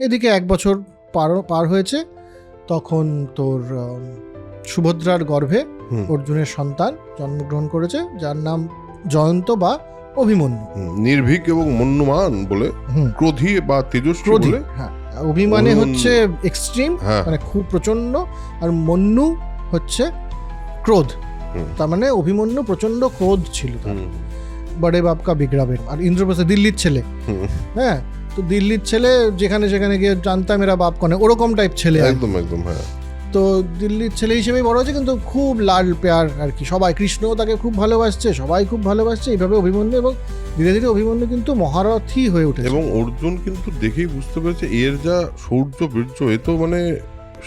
এদিকে এক বছর পার পার হয়েছে তখন তোর সুভদ্রার গর্ভে অর্জুনের সন্তান জন্মগ্রহণ করেছে যার নাম জয়ন্ত বা অভিমন্যু। নির্ভীক এবং মন্যমান বলে ক্রোধী বা তেজস্বী বলে। হ্যাঁ অভিমানে হচ্ছে এক্সট্রিম হ্যাঁ। মানে খুব প্রচণ্ড আর মন্যু হচ্ছে ক্রোধ তার মানে অভিমন্যু প্রচণ্ড ক্রোধ ছিল তার। বড়ে বাপকা বিগ্রাবেন আর ইন্দ্রপ্রস্থ দিল্লির ছেলে। হ্যাঁ তো দিল্লির ছেলে যেখানে সেখানে গিয়ে জানতাম এরা বাপ কনে ওরকম টাইপ ছেলে একদম একদম হ্যাঁ। তো দিল্লির ছেলে হিসেবেই বড় হয়েছে কিন্তু খুব লাল পেয়ার আর কি। সবাই কৃষ্ণও তাকে খুব ভালোবাসছে সবাই খুব ভালোবাসছে এইভাবে অভিমন্যু এবং ধীরে ধীরে অভিমন্যু কিন্তু মহারথী হয়ে উঠেছে। এবং অর্জুন কিন্তু দেখেই বুঝতে পেরেছে এর যা শৌর্য বীর্য এ তো মানে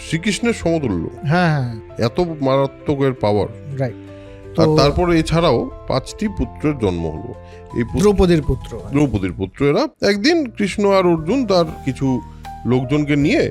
শ্রীকৃষ্ণের সমতুল্য। হ্যাঁ হ্যাঁ। এত মারাত্মক এর পাওয়ার রাইট আর তারপরে এছাড়াও পাঁচটি পুত্রের জন্ম হলো। এই দ্রৌপদীর পুত্র। দ্রৌপদীর পুত্র এরা। একদিন কৃষ্ণ আর অর্জুন তার কিছু লোকজনকে নিয়ে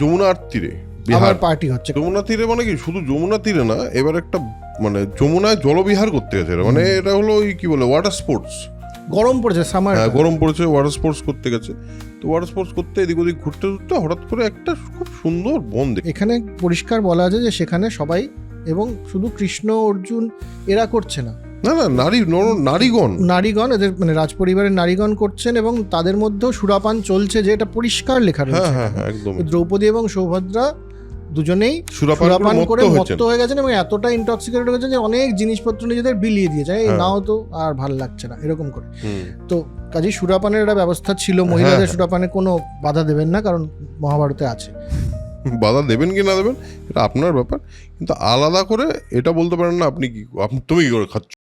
যমুনার তীরে আবার বিহার পার্টি হচ্ছে। যমুনা তীরে মানে কি? শুধু যমুনা তীরে না এবার একটা মানে যমুনায় জলবিহার করতে গেছে মানে এটা হলো ওই কি বলে ওয়াটার স্পোর্টস গরম পড়েছে সামার হ্যাঁ গরম পড়েছে ওয়াটার স্পোর্টস করতে গেছে। তো ওয়াটার স্পোর্টস করতে এদিক ওদিক ঘুরতে ঘুরতে হঠাৎ করে একটা খুব সুন্দর বন দেখে এখানে পরিষ্কার বলা আছে যে সেখানে সবাই এবং শুধু কৃষ্ণ অর্জুন এরা করছে না। না না নারী নর- নারীগণ। নারীগণ এদের মানে রাজপরিবারের নারীগণ করছেন এবং তাদের মধ্যেও সুরাপান চলছে যে এটা পরিষ্কার লেখা হ্যাঁ রয়েছে। হ্যাঁ হ্যাঁ দ্রৌপদী এবং সৌভদ্রা দুজনেই সুরাপান করে মত্ত হয়ে গেছেন এবং এতটা ইন্টক্সিকেটেড হয়েছে যে অনেক জিনিসপত্র নিজেদের বিলিয়ে দিয়েছে হ্যাঁ। নাও তো আর ভালো লাগছে না এরকম করে। তো কাজেই সুরাপানের একটা ব্যবস্থা ছিল। মহিলাদের। সুরাপানে কোনো বাধা দেবেন না কারণ মহাভারতে আছে। বাধা দেবেন কি না দেবেন, এটা আপনার ব্যাপার। কিন্তু আলাদা করে এটা বলতে পারেন না, আপনি কি তুমি কি করে খাচ্ছ?